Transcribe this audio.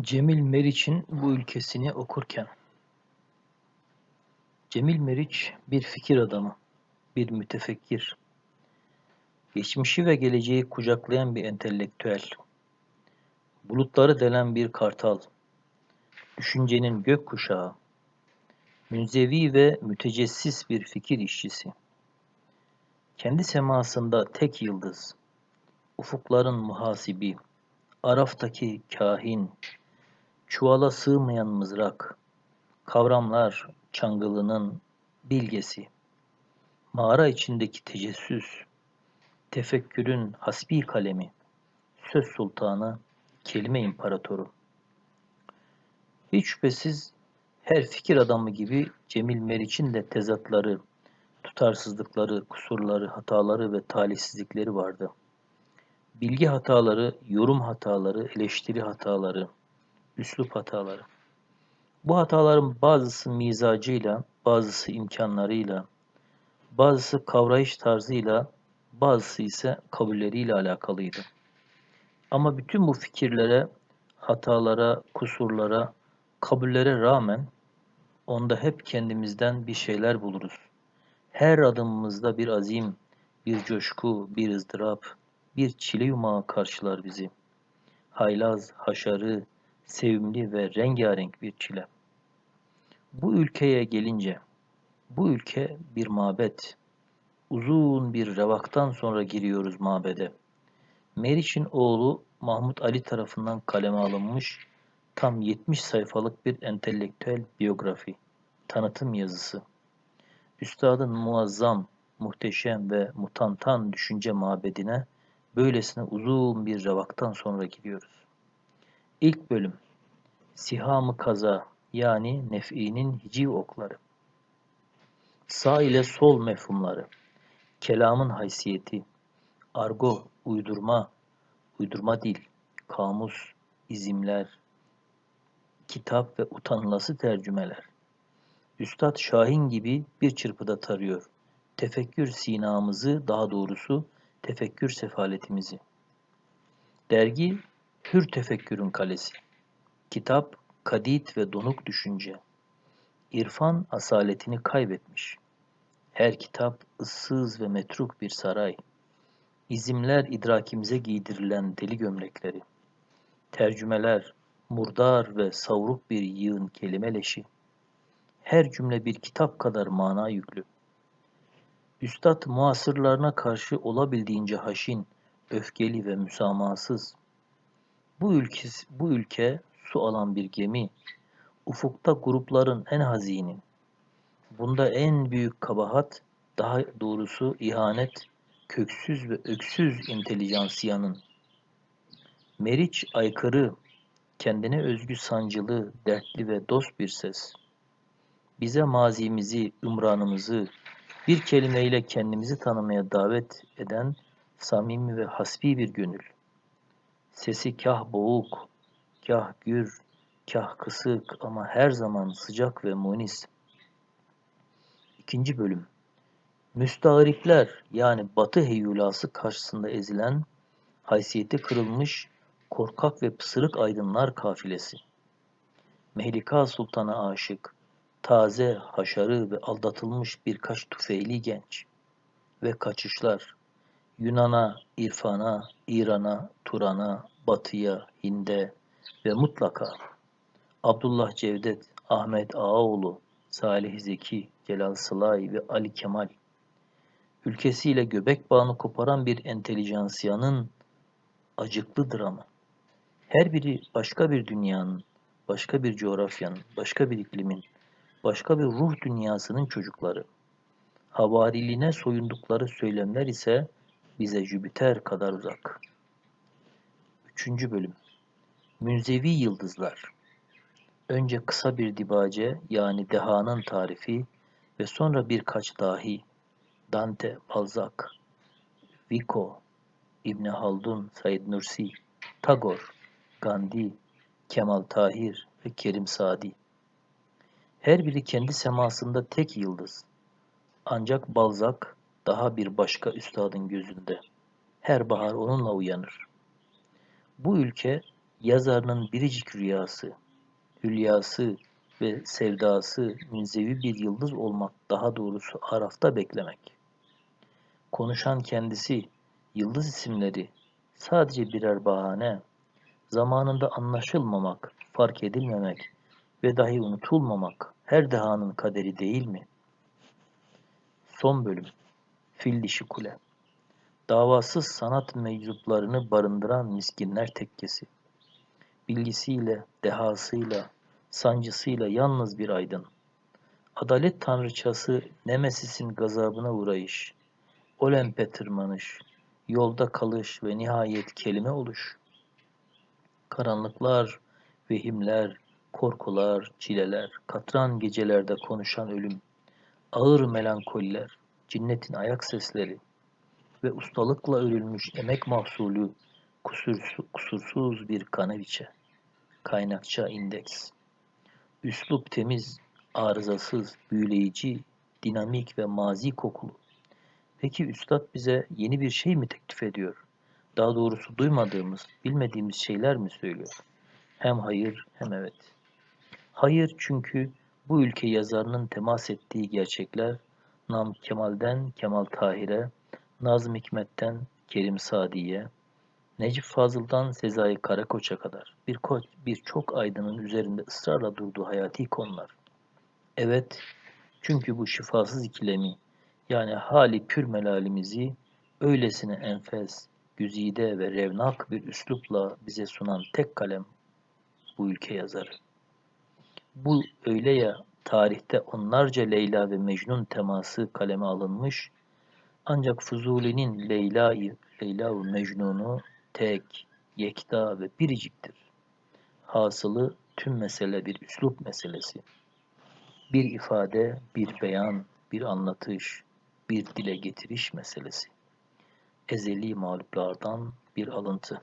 Cemil Meriç'in bu ülkesini okurken. Cemil Meriç bir fikir adamı, bir mütefekkir, geçmişi ve geleceği kucaklayan bir entelektüel, bulutları delen bir kartal, düşüncenin gök kuşağı, münzevi ve mütecessis bir fikir işçisi. Kendi semasında tek yıldız, ufukların muhasibi, Araftaki kahin, çuvala sığmayan mızrak, kavramlar çangılının bilgesi, mağara içindeki tecessüs, tefekkürün hasbi kalemi, söz sultanı, kelime imparatoru. Hiç şüphesiz her fikir adamı gibi Cemil Meriç'in de tezatları, tutarsızlıkları, kusurları, hataları ve talihsizlikleri vardı. Bilgi hataları, yorum hataları, eleştiri hataları, üslup hataları. Bu hataların bazısı mizacıyla, bazısı imkanlarıyla, bazısı kavrayış tarzıyla, bazısı ise kabulleriyle alakalıydı. Ama bütün bu fikirlere, hatalara, kusurlara, kabullere rağmen onda hep kendimizden bir şeyler buluruz. Her adımımızda bir azim, bir coşku, bir ızdırap, bir çile yumağı karşılar bizi. Haylaz, haşarı, sevimli ve rengarenk bir çile. Bu ülkeye gelince, bu ülke bir mabet. Uzun bir revaktan sonra giriyoruz mabede. Meriç'in oğlu Mahmut Ali tarafından kaleme alınmış tam 70 sayfalık bir entelektüel biyografi, tanıtım yazısı. Üstadın muazzam, muhteşem ve mutantan düşünce mabedine böylesine uzun bir revaktan sonra giriyoruz. İlk bölüm Sihamı kaza yani nef'inin hiciv okları. Sağ ile sol mefhumları. Kelamın haysiyeti. Argo, uydurma, uydurma dil, kamus, izimler, kitap ve utanılası tercümeler. Üstad Şahin gibi bir çırpıda tarıyor. Tefekkür sinamızı, daha doğrusu tefekkür sefaletimizi. Dergi Hür Tefekkürün Kalesi. Kitap kadit ve donuk düşünce. İrfan asaletini kaybetmiş. Her kitap ıssız ve metruk bir saray. İzimler idrakimize giydirilen deli gömlekleri. Tercümeler, murdar ve savruk bir yığın kelime leşi. Her cümle bir kitap kadar mana yüklü. Üstad muasırlarına karşı olabildiğince haşin, öfkeli ve müsamahasız. Bu ülke, bu ülke su alan bir gemi, ufukta grupların en hazini. Bunda en büyük kabahat, daha doğrusu ihanet, köksüz ve öksüz intelijansiyanın. Meriç aykırı, kendine özgü sancılı, dertli ve dost bir ses. Bize mazimizi, ümranımızı, bir kelimeyle kendimizi tanımaya davet eden samimi ve hasbi bir gönül. Sesi kah boğuk, kah gür, kah kısık ama her zaman sıcak ve munis. İkinci bölüm Müstağripler yani batı heyulası karşısında ezilen, haysiyeti kırılmış, korkak ve pısırık aydınlar kafilesi. Mehlika Sultan'a aşık, taze, haşarı ve aldatılmış birkaç tufeyli genç ve kaçışlar, Yunan'a, İrfan'a, İran'a, Turan'a, Batı'ya, Hind'e ve mutlaka Abdullah Cevdet, Ahmet Ağaoğlu, Salih Zeki, Celal Sılay ve Ali Kemal ülkesiyle göbek bağını koparan bir entelijansiyanın acıklı dramı. Her biri başka bir dünyanın, başka bir coğrafyanın, başka bir iklimin, başka bir ruh dünyasının çocukları. Havariliğine soyundukları söylemler ise bize Jüpiter kadar uzak. Üçüncü bölüm Münzevi Yıldızlar Önce kısa bir dibace yani dehanın tarifi ve sonra birkaç dahi Dante, Balzac, Vico, İbn Haldun, Said Nursi, Tagore, Gandhi, Kemal Tahir ve Kerim Sadi. Her biri kendi semasında tek yıldız. Ancak Balzac daha bir başka üstadın gözünde. Her bahar onunla uyanır. Bu ülke yazarının biricik rüyası, hülyası ve sevdası münzevi bir yıldız olmak daha doğrusu arafta beklemek. Konuşan kendisi, yıldız isimleri sadece birer bahane, zamanında anlaşılmamak, fark edilmemek ve dahi unutulmamak her dehanın kaderi değil mi? Son bölüm Fil dişi kule Davasız sanat meczuplarını barındıran miskinler tekkesi. Bilgisiyle, dehasıyla, sancısıyla yalnız bir aydın. Adalet tanrıçası Nemesis'in gazabına uğrayış. Olempe tırmanış, yolda kalış ve nihayet kelime oluş. Karanlıklar, vehimler, korkular, çileler, katran gecelerde konuşan ölüm, ağır melankoliler, cinnetin ayak sesleri ve ustalıkla örülmüş emek mahsulü kusursuz, bir kaneviçe. Kaynakça indeks. Üslup temiz, arızasız, büyüleyici, dinamik ve mazi kokulu. Peki Üstad bize yeni bir şey mi teklif ediyor? Daha doğrusu duymadığımız, bilmediğimiz şeyler mi söylüyor? Hem hayır hem evet. Hayır çünkü bu ülke yazarının temas ettiği gerçekler Nam Kemal'den Kemal Tahir'e, Nazım Hikmet'ten Kerim Sadi'ye, Necip Fazıl'dan Sezai Karakoç'a kadar bir birçok aydının üzerinde ısrarla durduğu hayati konular. Evet, çünkü bu şifasız ikilemi, yani hali pür melalimizi öylesine enfes, güzide ve revnak bir üslupla bize sunan tek kalem bu ülke yazarı. Bu öyle ya tarihte onlarca Leyla ve Mecnun teması kaleme alınmış ancak Fuzuli'nin Leyla'yı, Leyla ve Mecnun'u tek, yekta ve biriciktir. Hasılı tüm mesele bir üslup meselesi. Bir ifade, bir beyan, bir anlatış, bir dile getiriş meselesi. Ezeli mağluplardan bir alıntı.